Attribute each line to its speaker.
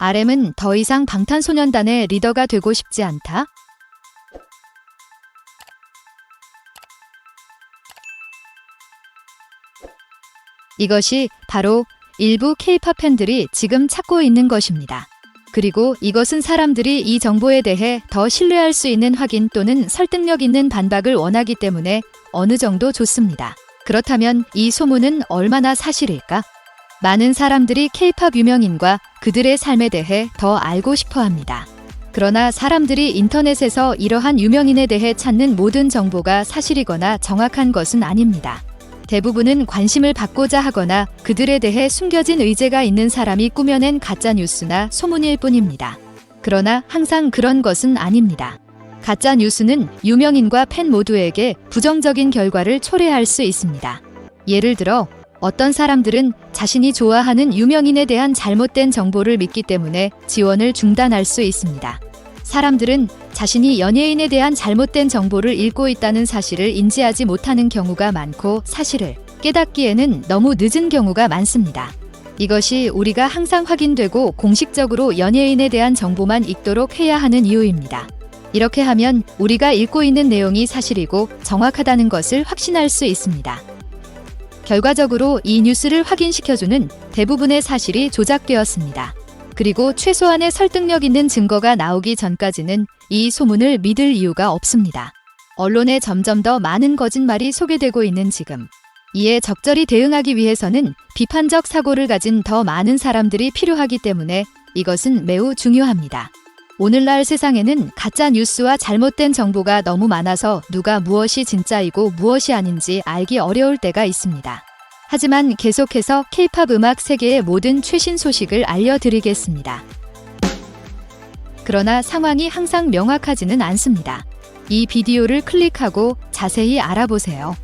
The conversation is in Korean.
Speaker 1: RM은 더 이상 방탄소년단의 리더가 되고 싶지 않다. 이것이 바로 일부 K-팝 팬들이 지금 찾고 있는 것입니다. 그리고 이것은 사람들이 이 정보에 대해 더 신뢰할 수 있는 확인 또는 설득력 있는 반박을 원하기 때문에 어느 정도 좋습니다. 그렇다면 이 소문은 얼마나 사실일까? 많은 사람들이 K-팝 유명인과 그들의 삶에 대해 더 알고 싶어 합니다. 그러나 사람들이 인터넷에서 이러한 유명인에 대해 찾는 모든 정보가 사실이거나 정확한 것은 아닙니다. 대부분은 관심을 받고자 하거나 그들에 대해 숨겨진 의제가 있는 사람이 꾸며낸 가짜 뉴스나 소문일 뿐입니다. 그러나 항상 그런 것은 아닙니다. 가짜 뉴스는 유명인과 팬 모두에게 부정적인 결과를 초래할 수 있습니다. 예를 들어 어떤 사람들은 자신이 좋아하는 유명인에 대한 잘못된 정보를 믿기 때문에 지원을 중단할 수 있습니다. 사람들은 자신이 연예인에 대한 잘못된 정보를 읽고 있다는 사실을 인지하지 못하는 경우가 많고 사실을 깨닫기에는 너무 늦은 경우가 많습니다. 이것이 우리가 항상 확인되고 공식적으로 연예인에 대한 정보만 읽도록 해야 하는 이유입니다. 이렇게 하면 우리가 읽고 있는 내용이 사실이고 정확하다는 것을 확신할 수 있습니다. 결과적으로 이 뉴스를 확인시켜주는 대부분의 사실이 조작되었습니다. 그리고 최소한의 설득력 있는 증거가 나오기 전까지는 이 소문을 믿을 이유가 없습니다. 언론에 점점 더 많은 거짓말이 소개되고 있는 지금. 이에 적절히 대응하기 위해서는 비판적 사고를 가진 더 많은 사람들이 필요하기 때문에 이것은 매우 중요합니다. 오늘날 세상에는 가짜 뉴스와 잘못된 정보가 너무 많아서 누가 무엇이 진짜이고 무엇이 아닌지 알기 어려울 때가 있습니다. 하지만 계속해서 K-팝 음악 세계의 모든 최신 소식을 알려드리겠습니다. 그러나 상황이 항상 명확하지는 않습니다. 이 비디오를 클릭하고 자세히 알아보세요.